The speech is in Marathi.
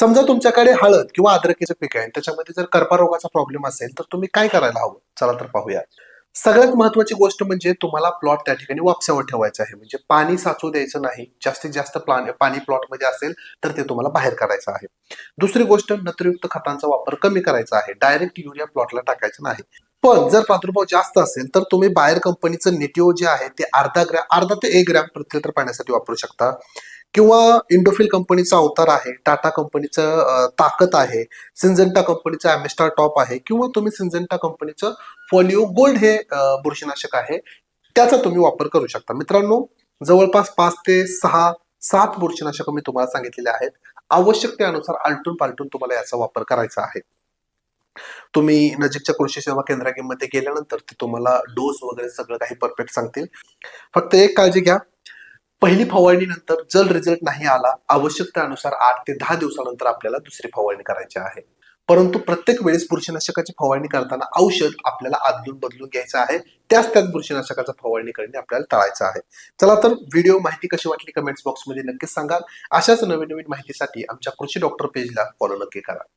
समजा तुमच्याकडे हळद किंवा अद्रकीचं पीक आहे आणि त्याच्यामध्ये जर कर्पारोगाचा प्रॉब्लेम असेल तर तुम्ही काय करायला हवं? चला तर पाहूया. सगळ्यात महत्वाची गोष्ट म्हणजे तुम्हाला प्लॉट त्या ठिकाणी वापसावर ठेवायचा आहे. म्हणजे पाणी साचू द्यायचं नाही. जास्तीत जास्त प्लान पाणी प्लॉटमध्ये असेल तर ते तुम्हाला बाहेर काढायचं आहे. दुसरी गोष्ट नत्रयुक्त खतांचा वापर कमी करायचा आहे. डायरेक्ट युरिया प्लॉटला टाकायचा नाही. पण जर प्रादुर्भाव जास्त असेल तर तुम्ही बाहेर कंपनीचं नेटिओ जे आहे ते अर्धा ग्रॅम अर्धा ते एक ग्रॅम प्रति लिटर पाण्यासाठी वापरू शकता. किंवा इंडोफिल कंपनीचा अवतार आहे टाटा कंपनीचं ताकद आहे सिंजेंटा कंपनीचं ॲमेस्टार टॉप आहे किंवा तुम्ही सिंजेंटा कंपनीचं फॉलिओ गोल्ड हे बुरशीनाशक आहे त्याचा तुम्ही वापर करू शकता. मित्रांनो जवळपास पाच ते सहा सात बुरशीनाशक मी तुम्हाला सांगितलेले आहेत. आवश्यकतेनुसार आलटून पालटून तुम्हाला याचा वापर करायचा आहे. तुम्ही नजीकच्या कृषी सेवा केंद्रामध्ये गेल्यानंतर ते तुम्हाला डोस वगैरे सगळं काही परफेक्ट सांगतील. फक्त एक काळजी घ्या. पहिली फवारणीनंतर जर रिझल्ट नाही आला आवश्यकतेनुसार आठ ते दहा दिवसानंतर आपल्याला दुसरी फवारणी करायची आहे. परंतु प्रत्येक वेळेस बुरशीनाशकाची फवारणी करताना औषध आपल्याला आदलून बदलून घ्यायचं आहे. त्याच त्याच बुरशीनाशकाचा फवारणी करणे आपल्याला टाळायचं आहे. चला तर व्हिडिओ माहिती कशी वाटली कमेंट्स बॉक्समध्ये नक्कीच सांगा. अशाच नवीन नवीन माहितीसाठी आमच्या कृषी डॉक्टर पेजला फॉलो नक्की करा.